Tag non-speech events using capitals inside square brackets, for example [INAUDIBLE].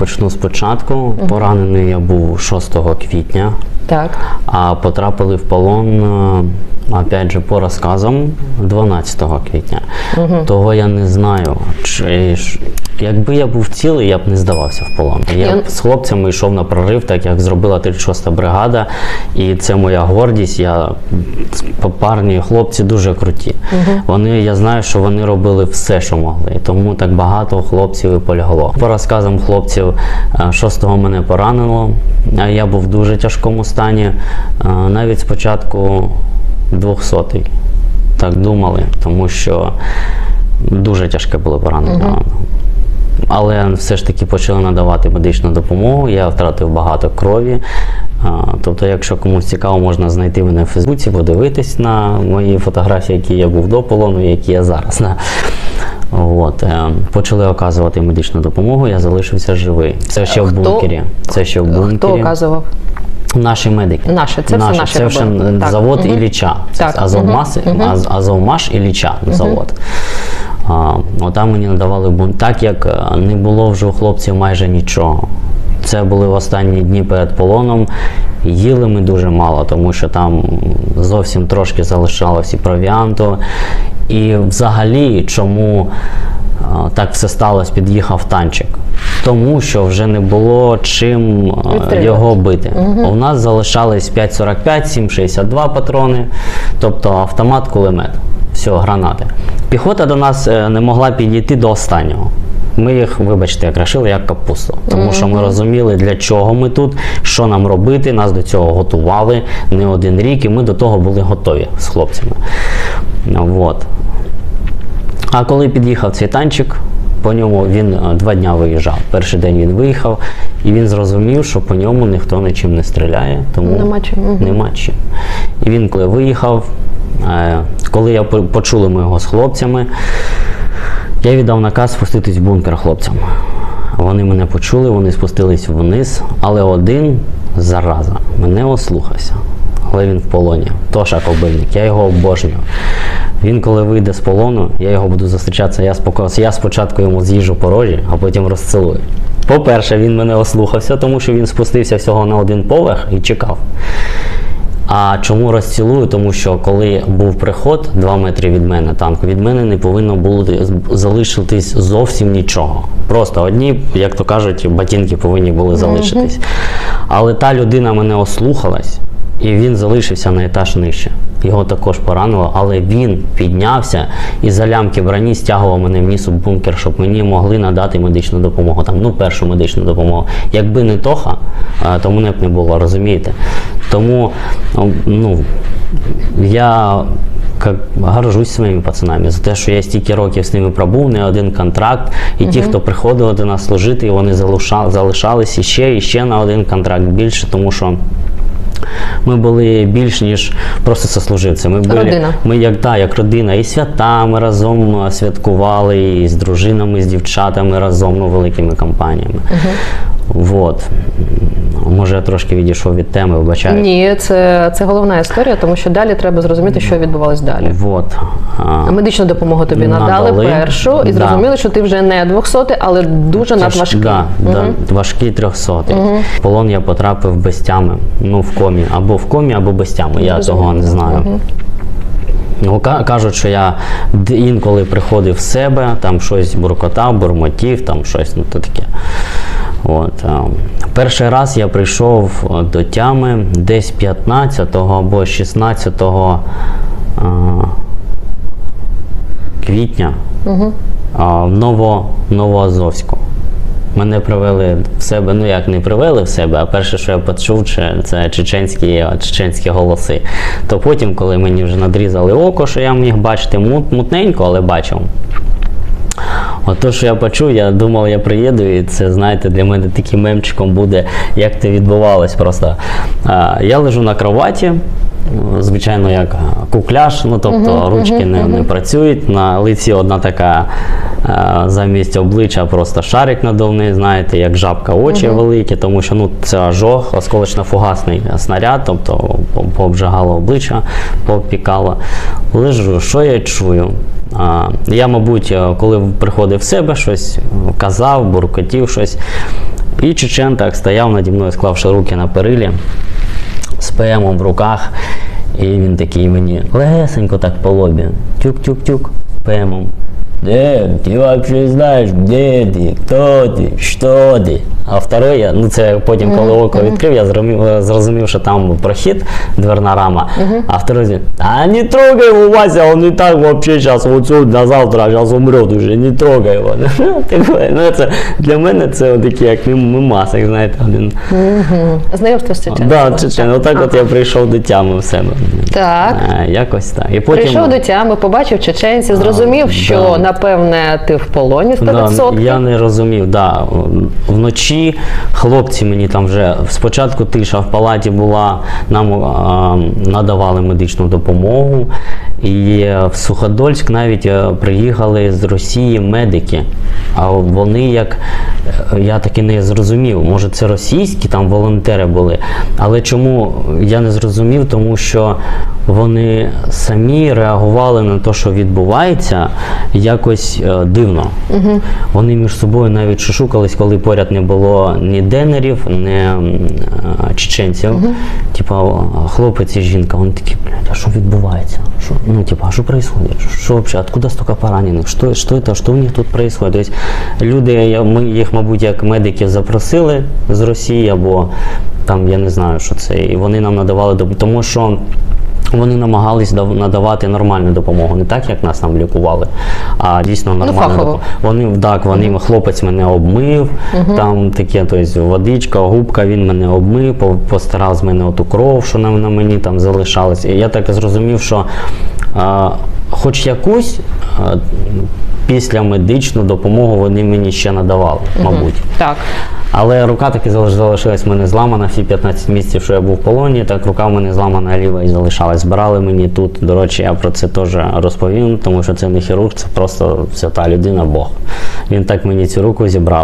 почну спочатку. Поранений я був 6 квітня, Так. а потрапили в полон, е, опять же, по розказам 12 квітня. Того я не знаю. Чи, якби я був цілий, я б не здавався в полон. Я б з хлопцями йшов на прорив, так як зробила 36-та бригада, і це моя гордість. Я парні хлопці дуже круті. Вони, я знаю, що вони робили все, що могли. Тому так багато хлопців і полягло. По розказам хлопців, е, 6-го мене поранило. а Я був в дуже тяжкому стані. Е, Навіть спочатку 200-й. Так думали, тому що дуже тяжке було поранення. Але все ж таки почали надавати медичну допомогу. Я втратив багато крові. Тобто, якщо комусь цікаво, можна знайти мене в Фейсбуці, подивитись на мої фотографії, які я був до полону, які я зараз. От, е, почали оказувати медичну допомогу, я залишився живий. Це ще в бункері. Це ще в бункері. Хто оказував? Наші медики. Наші, це все наші Це вже. Так. завод Мгм. Ілліча. Це Так. Азовмас, Аз- Азовмаш Ілліча завод. А, отам мені надавали бун. Так як е, не було вже у хлопців майже нічого. Це були в останні дні перед полоном. Їли ми дуже мало, тому що там зовсім трошки залишалось і провіанту. І взагалі, чому е, так все сталося, під'їхав танчик? Тому що вже не було чим е, його бити. У нас залишались 5,45, 7,62 патрони, тобто автомат, кулемет. Все, гранати. Піхота до нас е, не могла підійти до останнього. Ми їх, вибачте, крашили як капусту. Тому що ми розуміли, для чого ми тут, що нам робити. Нас до цього готували не один рік, і ми до того були готові з хлопцями. Вот. А коли під'їхав цей танчик, по ньому він е, два дня виїжджав. Перший день він виїхав, і він зрозумів, що по ньому ніхто нічим не стріляє, тому Нема чим, нема чим. І він, коли виїхав, е, коли я почули ми його з хлопцями, я віддав наказ спуститись в бункер хлопцям. Вони мене почули, вони спустились вниз, але один зараза мене ослухався. Але він в полоні. Тоша Кобильник, я його обожнюю. Він, коли вийде з полону, я його буду зустрічатися. Я, споко- я спочатку йому з'їжджу по рожі, а потім розцілую. По-перше, він мене ослухався, тому що він спустився всього на один поверх і чекав. А чому розцілую? Тому що коли був приход 2 метри від мене танку, від мене не повинно було залишитись зовсім нічого. Просто одні, як то кажуть, ботинки повинні були залишитись. Але та людина мене ослухалась, і він залишився на етаж нижче. Його також поранило, але він піднявся і за лямки броні стягував мене вниз у бункер, щоб мені могли надати медичну допомогу. Там, ну, першу медичну допомогу. Якби не Тоха, то мене б не було, розумієте? Тому ну, я как, горжусь своїми пацанами за те, що я стільки років з ними пробув, не один контракт. І ті, хто приходили до нас служити, вони залиша- залишались іще і ще на один контракт більше, тому що. Ми були більш ніж просто сослуживці. Ми були Родина. ми як та як родина, і свята ми разом святкували, і з дружинами, з дівчатами разом, ну великими компаніями. Вот. Може, я трошки відійшов від теми, вибачаю. Ні, це, це головна історія, тому що далі треба зрозуміти, що відбувалось далі. Вот. А, Медичну допомогу тобі надали, Надали. першу і Да. зрозуміли, що ти вже не 200, але дуже надважкий. Да, да, важкий 300. В полон я потрапив без тями. Ну, в комі. Або в комі, або без тями. Я того не знаю. Ну, кажуть, що я інколи приходив в себе, там щось буркотав, бурмотів, там щось ну, то таке. От, перший раз я прийшов до тями десь 15 або 16 е, квітня а, в Ново, Новоазовську. Мене привели в себе, ну як не привели в себе, а перше, що я почув, це, це чеченські, чеченські голоси. То потім, коли мені вже надрізали око, що я міг бачити мут, мутненько, але бачив. От то, що я почув, я думав, я приїду, і це, знаєте, для мене таким мемчиком буде, як це відбувалось просто. А, я лежу на кроваті, звичайно, як кукляш, ну тобто ручки не, не працюють. На лиці одна така а, замість обличчя просто шарик надувний, знаєте, як жабка очі великі, тому що ну, це ожог, осколочно-фугасний снаряд, тобто пообжигало обличчя, попікало. Лежу, що я чую? А, Я, мабуть, е, коли приходив в себе, щось казав, буркотів щось. І Чечен так стояв наді мною, склавши руки на перилі, з ПМом в руках. І він такий мені легесенько так по лобі. Тюк-тюк-тюк, ПМом. Де, ти вообще знаєш, де ти, хто ти, що ти? А второй, ну це потім, коли око відкрив, я зрозумів, зрозумів, що там прохід, дверна рама. А второй, а не трогай его, Вася, он и так вообще сейчас вот на завтра, сейчас умрет уже, не трогай его. [LAUGHS] Ну, це, для мене це такий, як мим- мимасик, знаєте, один. Знайомство з Чеченцем. Да, чечен, отак от я прийшов до тями в себе. Так. Е, Якось так. І потім, Прийшов до тями, побачив чеченців, зрозумів, да. що напевне ти в полоні 100%. Да, я не розумів, да. Вночі хлопці мені там вже спочатку тиша в палаті була, нам а, надавали медичну допомогу. І в Суходольськ навіть е, приїхали з Росії медики. А вони як е, я таки не зрозумів, може це російські там волонтери були. Але чому я не зрозумів, тому що вони самі реагували на те, що відбувається, якось е, дивно. Вони між собою навіть шушукались, коли поряд не було ні денерів, ні е, чеченців. Типа, хлопець і жінка, вони такі, блядь, а що відбувається? Що, ну, типа, а що происходит? Що вообще? Откуда столько поранених? Що, що это? Що у них тут происходит? Тобто люди, я- ми їх, мабуть, як медиків запросили з Росії, або там я не знаю, що це. І вони нам надавали тому що. Вони намагались дав- надавати нормальну допомогу, не так, як нас там лікували, а дійсно нормальну фахово. допомогу. Вони так, вони хлопець мене обмив, там таке, тобто водичка, губка, він мене обмив, по- постирав з мене оту кров, що на, на мені там залишалась. І я так зрозумів, що а, хоч якусь а, після медичну допомогу вони мені ще надавали, мабуть. Так. Але рука таки залиш- залишилась в мене зламана всі 15 місяців, що я був в полоні, так рука в мене зламана ліва і залишалась. Збирали мені тут. До речі, я про це теж розповім, тому що це не хірург, це просто свята людина, Бог. Він так мені цю руку зібрав.